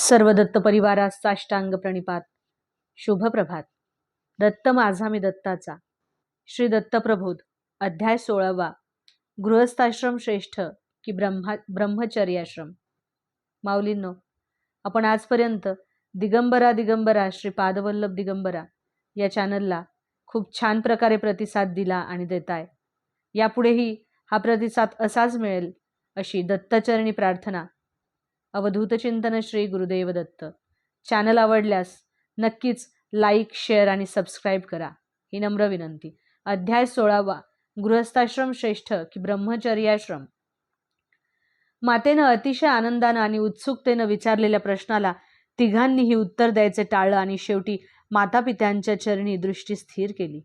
सर्व दत्त परिवारास साष्टांग प्रणिपात. शुभ प्रभात. दत्त माझा मी दत्ताचा. श्री दत्तप्रबोध अध्याय सोळावा. गृहस्थाश्रम श्रेष्ठ की ब्रह्मा ब्रह्मचर्याश्रम. माऊलींनो आपण आजपर्यंत दिगंबरा दिगंबरा श्री पादवल्लभ दिगंबरा या चॅनलला खूप छान प्रकारे प्रतिसाद दिला आणि देताय. यापुढेही हा प्रतिसाद असाच मिळेल अशी दत्तचरणी प्रार्थना अवधूत चिंतन श्री गुरुदेव दत्त. चॅनल आवडल्यास नक्कीच लाईक शेअर आणि सबस्क्राईब करा. ही नम्र विनंती. अध्याय सोळावा. गृहस्थाश्रम श्रेष्ठ की ब्रह्मचर्याश्रम. मातेनं अतिशय आनंदानं आणि उत्सुकतेनं विचारलेल्या प्रश्नाला तिघांनीही उत्तर द्यायचे टाळलं आणि शेवटी मातापित्यांच्या चरणी दृष्टी स्थिर केली.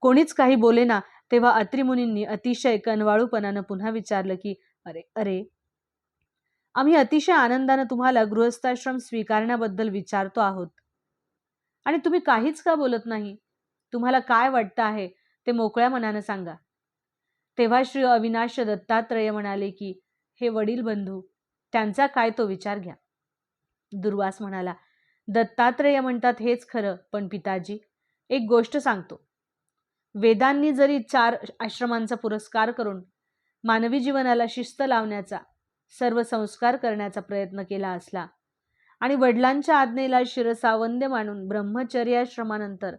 कोणीच काही बोलेना तेव्हा अत्रिमुनींनी अतिशय कनवाळूपणानं पुन्हा विचारलं की अरे अरे आम्ही अतिशय आनंदानं तुम्हाला गृहस्थाश्रम स्वीकारण्याबद्दल विचारतो आहोत. आणि तुम्ही काहीच का बोलत नाही? तुम्हाला काय वाटतं आहे ते मोकळ्या मनानं सांगा. तेव्हा श्री अविनाश दत्तात्रय म्हणाले की हे वडील बंधू त्यांचा काय तो विचार घ्या. दुर्वास म्हणाला दत्तात्रेय म्हणतात हेच खरं पण पिताजी एक गोष्ट सांगतो. वेदांनी जरी चार आश्रमांचा पुरस्कार करून मानवी जीवनाला शिस्त लावण्याचा सर्व संस्कार करण्याचा प्रयत्न केला असला. आणि वडिलांच्या आज्ञेला शिरसावंद्य मानून ब्रह्मचर्याश्रमानंतर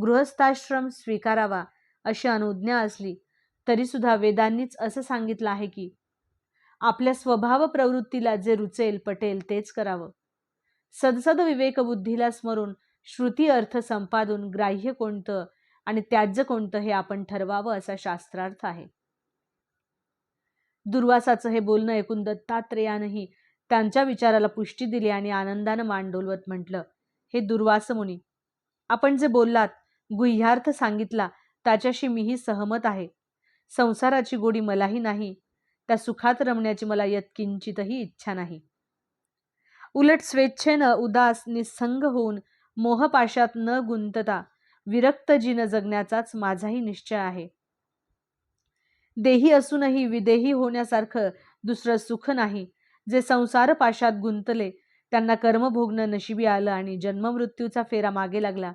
गृहस्थाश्रम स्वीकारावा अशी अनुज्ञा असली तरीसुद्धा वेदांनीच असं सांगितलं आहे की आपल्या स्वभाव प्रवृत्तीला जे रुचेल पटेल तेच करावं. सदसद विवेकबुद्धीला स्मरून श्रुती अर्थ संपादून ग्राह्य कोणतं आणि त्याज्य कोणतं हे आपण ठरवावं असा शास्त्रार्थ आहे. दुर्वासाचं हे बोलणं ऐकून दत्तात्रेयानंही त्यांच्या विचाराला पुष्टी दिली आणि आनंदानं मान डोलवत म्हटलं हे दुर्वास मुनी आपण जे बोललात गुह्यार्थ सांगितला त्याच्याशी मीही सहमत आहे. संसाराची गोडी मलाही नाही त्या सुखात रमण्याची मला यत्किंचितही इच्छा नाही. उलट स्वेच्छेनं उदास निसंग होऊन मोहपाशात न गुंतता विरक्त जीन जगण्याचाच माझाही निश्चय आहे. देही असूनही विदेही होण्यासारखं दुसरं सुख नाही. जे संसार पाशात गुंतले त्यांना कर्म भोगणं नशिबी आलं आणि जन्ममृत्यूचा फेरा मागे लागला.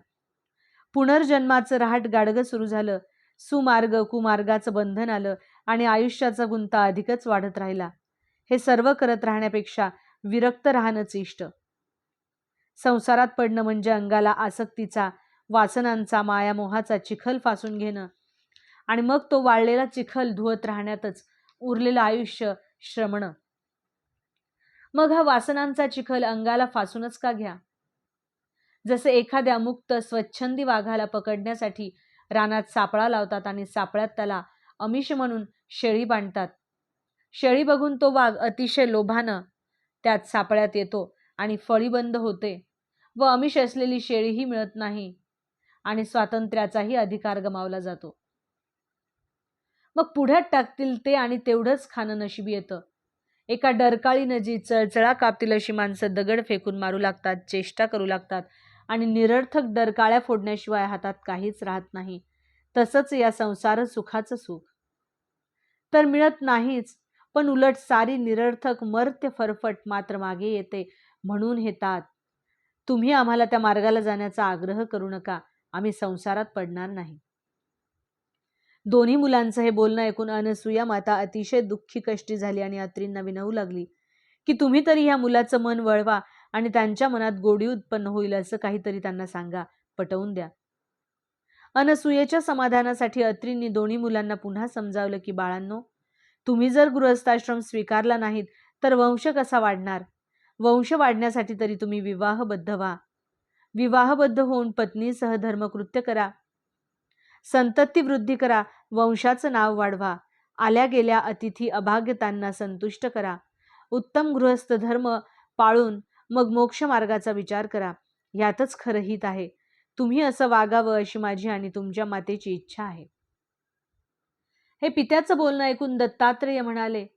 पुनर्जन्माचं रहाट गाडगं सुरू झालं. सुमार्ग कुमार्गाचं बंधन आलं आणि आयुष्याचा गुंता अधिकच वाढत राहिला. हे सर्व करत राहण्यापेक्षा विरक्त राहणंच इष्ट. संसारात पडणं म्हणजे अंगाला आसक्तीचा वासनांचा मायामोहाचा चिखल फासून घेणं. आणि मग तो वाळलेला चिखल धुवत राहण्यातच उरलेलं आयुष्य श्रमण. मग हा वासनांचा चिखल अंगाला फासूनच का घ्या? जसे एखाद्या मुक्त स्वच्छंदी वाघाला पकडण्यासाठी रानात सापळा लावतात आणि सापळ्यात त्याला अमिष म्हणून शेळी बांधतात. शेळी बघून तो वाघ अतिशय लोभानं त्यात सापळ्यात येतो आणि फळी बंद होते व अमिष असलेली शेळीही मिळत नाही आणि स्वातंत्र्याचाही अधिकार गमावला जातो. मग पुढ्यात टाकतील ते आणि तेवढंच खाणं नशिबी येतं. एका डरकाळीनं जी चळचळा कापतील अशी माणसं दगड फेकून मारू लागतात चेष्टा करू लागतात आणि निरर्थक डरकाळ्या फोडण्याशिवाय हातात काहीच राहत नाही. तसंच या संसार सुखाचं सुख. तर मिळत नाहीच पण उलट सारी निरर्थक मर्त्य फरफट मात्र मागे येते म्हणून हेतात तुम्ही आम्हाला त्या मार्गाला जाण्याचा आग्रह करू नका आम्ही संसारात पडणार नाही. दोन्ही मुलांचं हे बोलणं ऐकून अनसुया माता अतिशय दुःखी कष्टी झाली आणि अत्रींना विनवू लागली की तुम्ही तरी ह्या मुलाचं मन वळवा आणि त्यांच्या मनात गोडी उत्पन्न होईल असं काहीतरी त्यांना सांगा पटवून द्या. अनसुयेच्या समाधानासाठी अत्रींनी दोन्ही मुलांना पुन्हा समजावलं की बाळांनो तुम्ही जर गृहस्थाश्रम स्वीकारला नाहीत तर वंश कसा वाढणार? वंश वाढण्यासाठी तरी तुम्ही विवाहबद्ध व्हा. विवाहबद्ध होऊन पत्नीसह धर्मकृत्य करा. संतती वृद्धी करा वंशाचं नाव वाढवा. आल्या गेल्या अतिथी अभाग्यतांना संतुष्ट करा. उत्तम गृहस्थ धर्म पाळून मग मोक्ष मार्गाचा विचार करा. यातच खरं हित आहे. तुम्ही असं वागावं अशी माझी आणि तुमच्या मातेची इच्छा आहे. हे पित्याचं बोलणं ऐकून दत्तात्रेय म्हणाले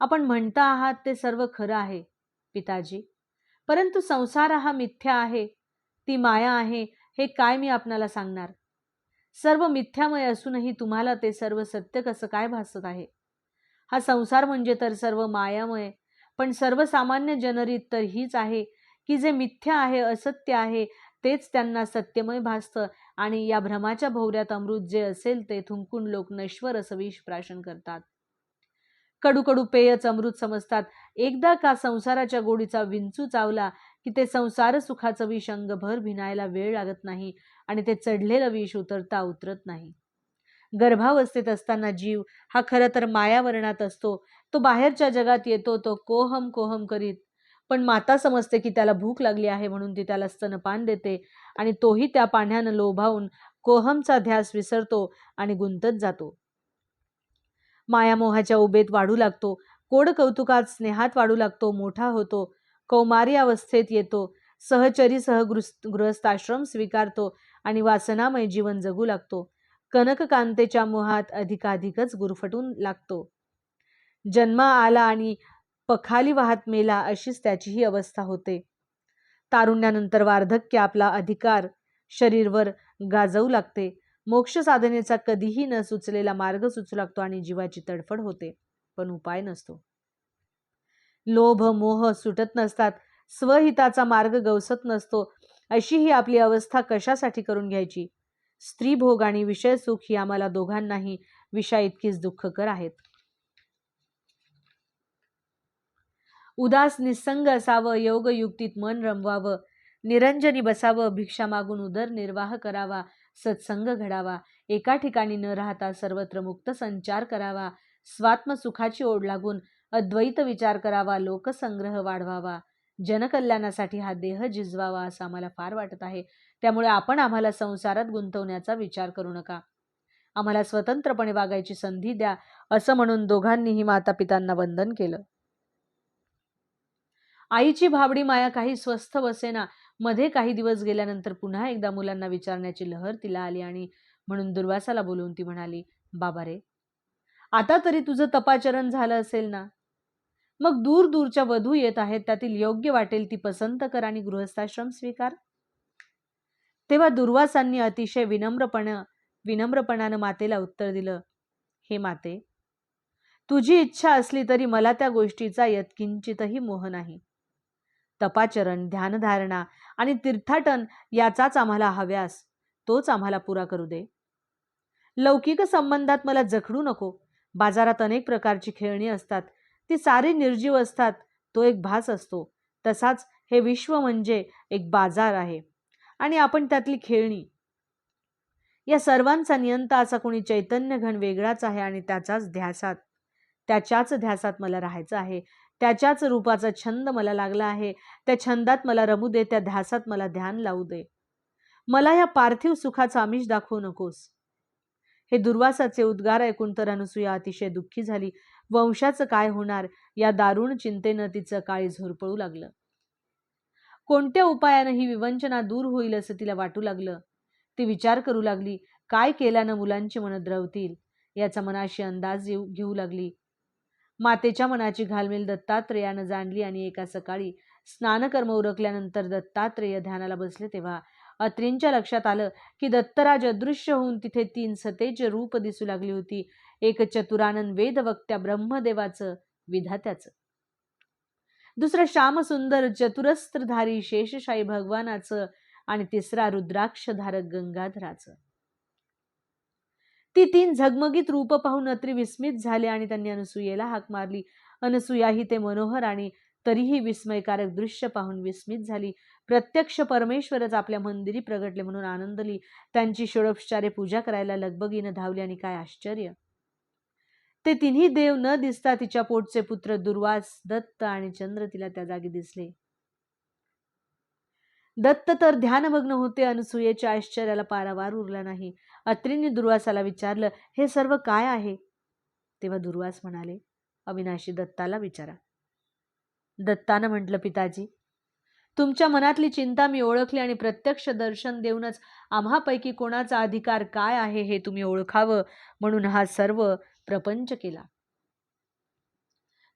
आपण म्हणता आहात ते सर्व खरं आहे पिताजी. परंतु संसार हा मिथ्या आहे. ती माया आहे हे काय मी आपणाला सांगणार? सर्व मिथ्यामय असूनही तुम्हाला ते सर्व सत्य कसं काय भासत आहे? हा संसार म्हणजे तर सर्व मायामय पण सर्वसामान्य जनरीत तर हीच आहे की जे मिथ्या आहे असत्य आहे तेच त्यांना सत्यमय भासतं आणि या भ्रमाच्या भोवऱ्यात अमृत जे असेल ते थुंकून लोक नश्वर असं विष प्राशन करतात. कडू कडू पेयच अमृत समजतात. एकदा का संसाराच्या गोडीचा विंचू चावला की ते संसार सुखाचं विष अंगभर भिनायला वेळ लागत नाही आणि ते चढलेलं विष उतरता उतरत नाही. गर्भावस्थेत असताना जीव हा खरं तर मायावरणात असतो. तो बाहेरच्या जगात येतो तो कोहम कोहम करीत. पण माता समजते की त्याला भूक लागली आहे म्हणून ती त्याला स्तनपान देते आणि तोही त्या पाण्यानं लोभावून कोहमचा ध्यास विसरतो आणि गुंतत जातो. मायामोहाच्या उभेत वाढू लागतो. कोड कौतुकात स्नेहात वाढू लागतो मोठा होतो. कौमारी अवस्थेत येतो. सहचरी सह गृहस्थाश्रम स्वीकारतो आणि वासनामय जीवन जगू लागतो. कनककांतेच्या मोहात अधिकाधिकच गुरफटून लागतो. जन्मा आला आणि पखाली वाहत मेला अशीच त्याचीही अवस्था होते. तारुण्यानंतर वार्धक्य आपला अधिकार शरीरवर गाजवू लागते. मोक्ष साधनेचा कधीही न सुचलेला मार्ग सुचू लागतो आणि जीवाची तडफड होते. पण उपाय नसतो. लोभ मोह सुटत नसतात. स्वहिताचा मार्ग गवसत नसतो. अशी ही आपली अवस्था कशासाठी करून घ्यायची? स्त्री भोग आणि विषय सुख ही आम्हाला दोघांनाही विषा इतकीच दुःखकर आहेत. उदास निसंग असावं योग युक्तीत मन रमवावं निरंजनी बसावं भिक्षा मागून उदरनिर्वाह करावा सत्संग घडावा एका ठिकाणी न राहता सर्वत्र मुक्त संचार करावा स्वात्म सुखाची ओढ लागून अद्वैत विचार करावा लोकसंग्रह वाढवावा जनकल्याणासाठी हा देह जिजवावा असं आम्हाला फार वाटत आहे. त्यामुळे आपण आम्हाला संसारात गुंतवण्याचा विचार करू नका. आम्हाला स्वतंत्रपणे वागायची संधी द्या असं म्हणून दोघांनीही माता पितांना वंदन केलं. आईची भाबडी माया काही स्वस्थ बसेना. मध्ये काही दिवस गेल्यानंतर पुन्हा एकदा मुलांना विचारण्याची लहर तिला आली आणि म्हणून दुर्वासाला बोलवून ती म्हणाली बाबा रे आता तरी तुझं तपाचरण झालं असेल ना? मग दूर दूरच्या वधू येत आहेत त्यातील योग्य वाटेल ती पसंत कर आणि गृहस्थाश्रम स्वीकार. तेव्हा दुर्वासांनी अतिशय विनम्रपण विनम्रपणानं मातेला उत्तर दिलं हे माते तुझी इच्छा असली तरी मला त्या गोष्टीचा यत्किंचितही मोह नाही. तपाचरण ध्यानधारणा आणि तीर्थाटन याचाच आम्हाला हव्यास तोच आम्हाला पुरा करू दे. लौकिक संबंधात मला जखडू नको. बाजारात अनेक प्रकारची खेळणी असतात. ती सारी निर्जीव असतात तो एक भास असतो. तसाच हे विश्व म्हणजे एक बाजार आहे. आणि आपण त्यातली खेळणी. या सर्वांचा नियंता असा कोणी चैतन्य घन वेगळाच आहे आणि त्याचाच ध्यासात त्याच्याच ध्यासात मला राहायचं आहे. त्याच्याच रूपाचा छंद मला लागला आहे. त्या छंदात मला रमू दे त्या ध्यासात मला ध्यान लावू दे. मला या पार्थिव सुखाचा आमिष दाखवू नकोस. हे दुर्वासाचे उद्गार ऐकून तर अनुसूया अतिशय दुःखी झाली. वंशाचं काय होणार? या दारुण चिंतेनं तिचं काळी झोरपळू लागलं. कोणत्या उपायानं ही विवंचना दूर होईल असं तिला वाटू लागलं? ती विचार करू लागली काय केल्यानं मुलांची मनं द्रवतील? याचा मनाशी अंदाज येऊ घेऊ लागली. मातेच्या मनाची घालमेल दत्तात्रेयानं जाणली आणि एका सकाळी स्नानकर्म उरकल्यानंतर दत्तात्रेय ध्यानाला बसले तेव्हा अत्रींच्या लक्षात आलं की दत्तराज अदृश्य होऊन तिथे तीन सतेज रूप दिसू लागली होती. एक चतुरानंद वेदवक्त्या ब्रह्मदेवाचं विधात्याचं. दुसरं श्यामसुंदर चतुरस्त्रधारी शेषशाही भगवानाचं आणि तिसरा रुद्राक्षधारक गंगाधराचं. ती तीन झगमगीत रूप पाहून अत्री विस्मित झाले आणि त्यांनी अनसुयेला हाक मारली. अनसुया ही ते मनोहर आणि तरीही विस्मयकारक दृश्य पाहून विस्मित झाली. प्रत्यक्ष परमेश्वरच आपल्या मंदिरी प्रगटले म्हणून आनंदली त्यांची षोडोपचारे पूजा करायला लगबगीनं धावली आणि काय आश्चर्य! ते तिन्ही देव न दिसता तिच्या पोटचे पुत्र दुर्वास दत्त आणि चंद्र तिला त्या जागी दिसले. दत्त तर ध्यानमग्न होते अनसुयेच्या आश्चर्याला पारावार उरला नाही. अत्रींनी दुर्वासाला विचारलं हे सर्व काय आहे? तेव्हा दुर्वास म्हणाले अविनाशी दत्ताला विचारा. दत्तानं म्हटलं पिताजी तुमच्या मनातली चिंता मी ओळखली आणि प्रत्यक्ष दर्शन देऊनच आम्हापैकी कोणाचा अधिकार काय आहे हे तुम्ही ओळखावं म्हणून हा सर्व प्रपंच केला.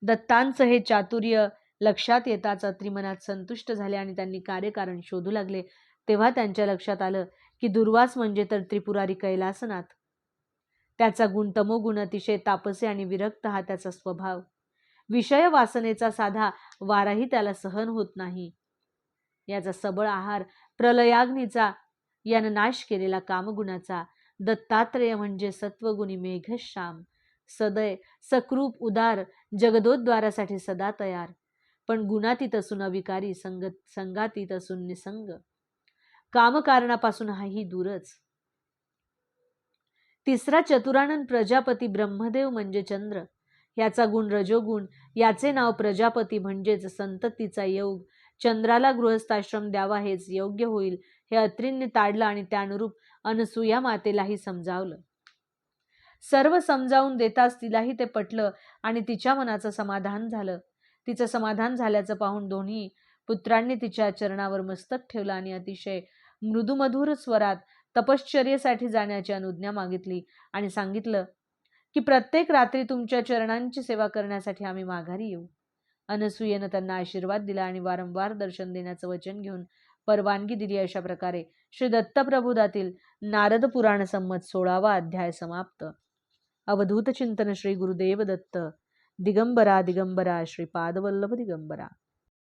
दत्तांचं हे चातुर्य लक्षात येताच अत्रिमनात संतुष्ट झाले आणि त्यांनी कार्यकारण शोधू लागले. तेव्हा त्यांच्या लक्षात आलं की दुर्वास म्हणजे तर त्रिपुरारी कैलासनाथ. त्याचा गुण तमोगुण अतिशय तापसे आणि विरक्त हा त्याचा स्वभाव. विषय वासनेचा साधा वाराही त्याला सहन होत नाही. याचा सबळ आहार प्रलयाग्नीचा यानं नाश केलेला कामगुणाचा दत्तात्रेय म्हणजे सत्वगुणी मेघश्याम. सदय सकरूप उदार जगदोद्वारासाठी सदा तयार. पण गुणातीत असून अविकारी संगत संगातीत असून निसंग. कामकारणापासून हाही दूरच. तिसरा चतुरानंद प्रजापती ब्रह्मदेव म्हणजे चंद्र. याचा गुण रजोगुण याचे नाव प्रजापती म्हणजेच संततीचा योग. चंद्राला गृहस्थाश्रम द्यावा हेच योग्य होईल हे अत्रींनी ताडलं आणि त्यानुरूप अनसुया मातेलाही समजावलं. सर्व समजावून देताच तिलाही ते पटलं आणि तिच्या मनाचं समाधान झालं. तिचं समाधान झाल्याचं पाहून दोन्ही पुत्रांनी तिच्या चरणावर मस्तक ठेवलं आणि अतिशय मृदुमधुर स्वरात तपश्चर्येसाठी जाण्याची अनुज्ञा मागितली आणि सांगितलं की प्रत्येक रात्री तुमच्या चरणांची सेवा करण्यासाठी आम्ही माघारी येऊ. अनसुयेनं त्यांना आशीर्वाद दिला आणि वारंवार दर्शन देण्याचं वचन घेऊन परवानगी दिली अशा प्रकारे श्री दत्तप्रभुदातील नारद पुराण संमत सोळावा अध्याय समाप्त. अवधूत चिंतन श्री गुरुदेव दत्त दिगंबरा दिगंबरा श्रीपादवल्लभ दिगंबरा